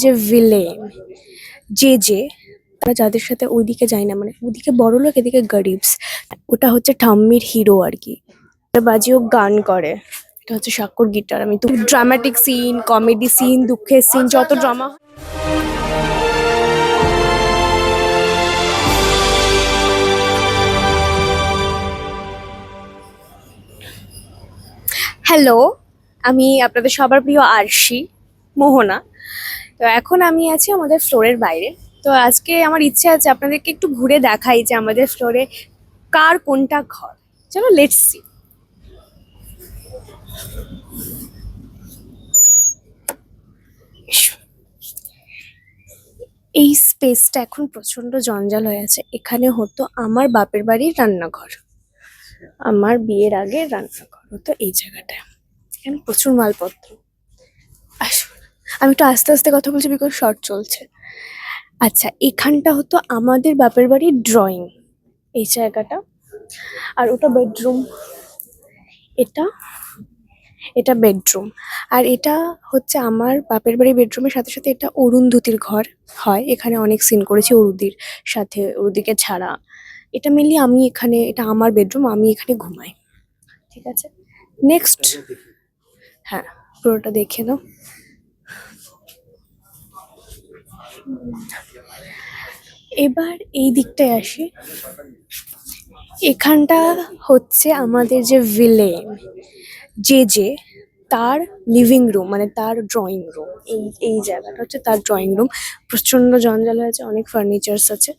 যে ভিলেন যে যে তারা যাদের সাথে ওইদিকে যায় না মানে ওদিকে বড় লোক, এদিকে গরিবস, ওটা হচ্ছে ঠাম্মির হিরো আর কি। বাজিও গান করে। এটা হচ্ছে স্বাক্ষর গিটার। আমি তো ড্রামাটিক সিন কমেডি সিন দুঃখের সিন যত ড্রামা হ্যালো আমি আপনাদের সবার প্রিয় আরশি, মোহনা। তো এখন আমি আছি আমাদের ফ্লোরের বাইরে। তো আজকে আমার ইচ্ছে আছে আপনাদেরকে একটু ঘুরে দেখাই যে আমাদের ফ্লোরে কার কোনটা ঘর। চলো লেটস সি এই স্পেসটা এখন প্রচণ্ড জঞ্জাল হয়ে আছে। এখানে হতো আমার বাপের বাড়ির রান্নাঘর। আমার বিয়ের আগে রান্নাঘর হতো এই জায়গাটায়। এখানে প্রচুর মালপত্র। আমি একটু আস্তে আস্তে কথা বলছি বিকজ শর্ট চলছে। আচ্ছা এখানটা হতো আমাদের বাপের বাড়ির ড্রয়িং এই জায়গাটা। আর ওটা বেডরুম এটা এটা বেডরুম আর এটা হচ্ছে আমার বাপের বাড়ির বেডরুমের সাথে সাথে এটা অরুন্ধতির ঘর হয়। এখানে অনেক সিন করেছি অরুদির সাথে অরুদিকে ছাড়া। এটা মেনলি আমি এখানে এটা আমার বেডরুম আমি এখানে ঘুমাই। ঠিক আছে? নেক্সট হ্যাঁ পুরোটা দেখে নাও। এবার এই দিকটায় আসি। এখানটা হচ্ছে আমাদের যে ভিলেন যে যে, তার লিভিং রুম মানে তার ড্রয়িং রুম এই এই জায়গাটা হচ্ছে তার ড্রয়িং রুম প্রচণ্ড জঞ্জাল হয়েছে অনেক ফার্নিচার্স আছে।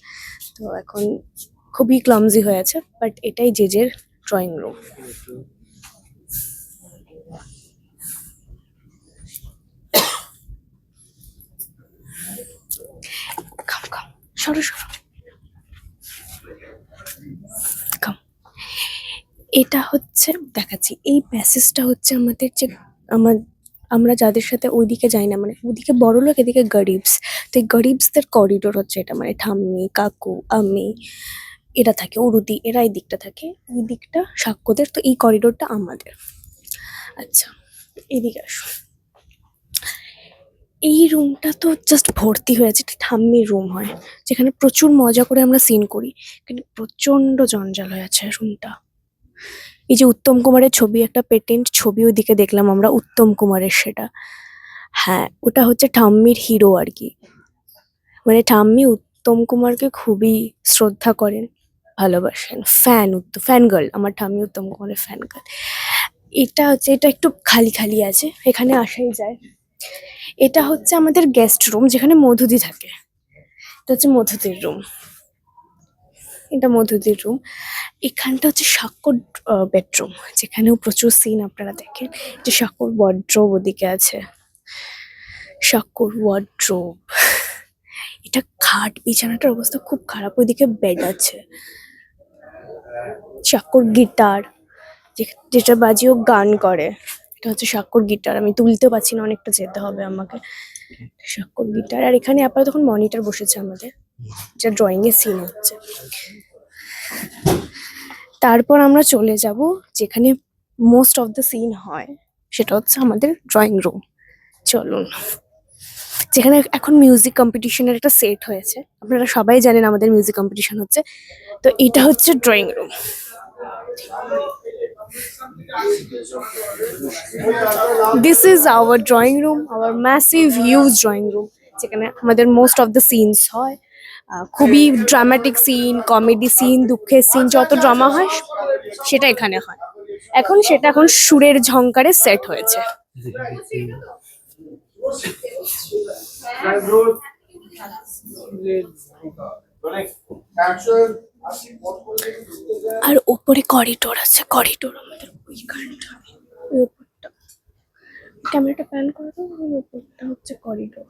তো এখন খুবই ক্লামজি হয়ে আছে বাট এটাই জেজের ড্রয়িং রুম সরো সরো। এটা হচ্ছে, দেখাচ্ছি, এই প্যাসেজটা হচ্ছে আমাদের যে আমার, আমরা যাদের সাথে ওইদিকে যাই না মানে ওদিকে বড় লোক, এদিকে গরিবস। তো এই গরিবসদের করিডোর হচ্ছে এটা মানে ঠাম্মি, কাকু, আমি, এরা থাকে উরুদি এরা এই দিকটা থাকে। ওই দিকটা সাক্ষ্যদের, তো এই করিডোরটা আমাদের। আচ্ছা এদিকে আসো। এই রুমটা তো জাস্ট ভর্তি হয়ে আছে এটা ঠাম্মির রুম হয়, যেখানে প্রচুর মজা করে আমরা সিন করি, কিন্তু প্রচণ্ড জঞ্জাল হয়ে আছে রুমটা এই যে উত্তম কুমারের ছবি, একটা পেটেন্ট ছবি ওইদিকে দেখলাম আমরা, উত্তম কুমারের সেটা। হ্যাঁ ওটা হচ্ছে ঠাম্মির হিরো আর কি। মানে ঠাম্মি উত্তম কুমারকে খুবই শ্রদ্ধা করেন, ভালোবাসেন। ফ্যান ফ্যান গার্ল আমার ঠাম্মি উত্তম কুমারের ফ্যান গার্ল এটা হচ্ছে, এটা একটু খালি খালি আছে, এখানে আসাই যায়। এটা হচ্ছে আমাদের গেস্ট রুম যেখানে মধুদি থাকে। এটা হচ্ছে মধুদির রুম এটা মধুদির রুম এখানটা হচ্ছে সাক্ষর বেডরুম যেখানেও প্রচুর সিন আপনারা দেখেন। যে সাক্ষর ওয়ার্ড্রোব ওদিকে আছে। সাক্ষর ওয়ার্ড্রোব এটা খাট বিছানাটার অবস্থা খুব খারাপ, ওইদিকে বেড আছে। সাক্ষর গিটার যেটা বাজিও গান করে। এটা হচ্ছে সাক্ষর গিটার। আমি তুলতেও পারছি না অনেকটা যেতে হবে আমাকে। সাক্ষর গিটার। আর এখানে আপাতত তখন মনিটর বসেছে আমাদের। যা ড্রয়িং এর সিন হচ্ছে। তারপর আমরা চলে যাব যেখানে মোস্ট অফ দ্য সিন হয়। সেটা হচ্ছে আমাদের ড্রয়িং রুম চলুন। যেখানে এখন মিউজিক কম্পিটিশনের একটা সেট হয়েছে। আপনারা সবাই জানেন আমাদের মিউজিক কম্পিটিশন হচ্ছে। তো এটা হচ্ছে drawing room this is our drawing room our massive huge drawing room যেখানে আমাদের মোস্ট অফ দ্য সিনস হয়। খুবই ড্রামাটিক সিন কমেডি সিন দুঃখের সিন যত ড্রামা হয়, সেটা এখানে হয়। এখন সেটা এখন সুরের ঝংকারে সেট হয়েছে। আর ওপরে করিডোর আছে করিডোর আমাদের ওই ওপরটা ক্যামেরাটা প্যান করে ওই ওপরটা হচ্ছে করিডোর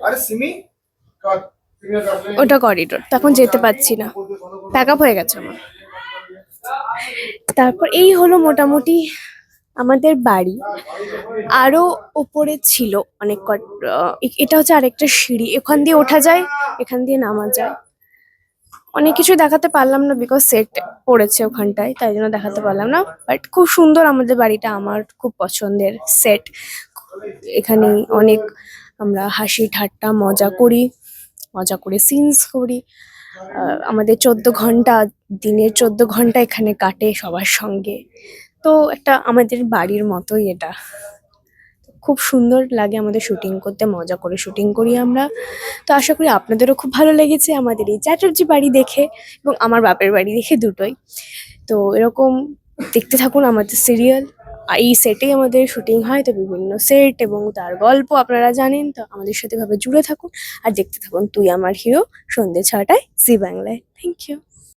আরে সিমি ওটা করিডোর তখন যেতে পারছি না। প্যাক আপ হয়ে গেছে আমার। তারপর এই হলো মোটামুটি আমাদের বাড়ি আরও ওপরে ছিল অনেক কট- এটা হচ্ছে আরেকটা সিঁড়ি। এখান দিয়ে ওঠা যায়, এখান দিয়ে নামা যায়। অনেক কিছু দেখাতে পারলাম না বিকজ সেট পড়েছে ওখানটায়, তাই জন্য দেখাতে পারলাম না। বাট খুব সুন্দর আমাদের বাড়িটা, আমার খুব পছন্দের সেট এখানে অনেক আমরা হাসি, ঠাট্টা, মজা করি, মজা করে সিনস করি। আমাদের চোদ্দ ঘণ্টা, দিনের চোদ্দ ঘণ্টা এখানে কাটে সবার সঙ্গে। তো একটা আমাদের বাড়ির মতোই এটা। খুব সুন্দর লাগে আমাদের শুটিং করতে, মজা করে শুটিং করি আমরা। তো আশা করি আপনাদেরও খুব ভালো লেগেছে আমাদের এই চ্যাটার্জি বাড়ি দেখে এবং আমার বাপের বাড়ি দেখে দুটোই। তো এরকম দেখতে থাকুন আমাদের সিরিয়াল এই সেটেই আমাদের শুটিং হয় তো বিভিন্ন সেট এবং তার গল্প আপনারা জানেন, তো আমাদের সাথে ভাবে জুড়ে থাকুন। আর দেখতে থাকুন তুই আমার হিরো সন্ধ্যে ছটায় জি বাংলায় থ্যাংক ইউ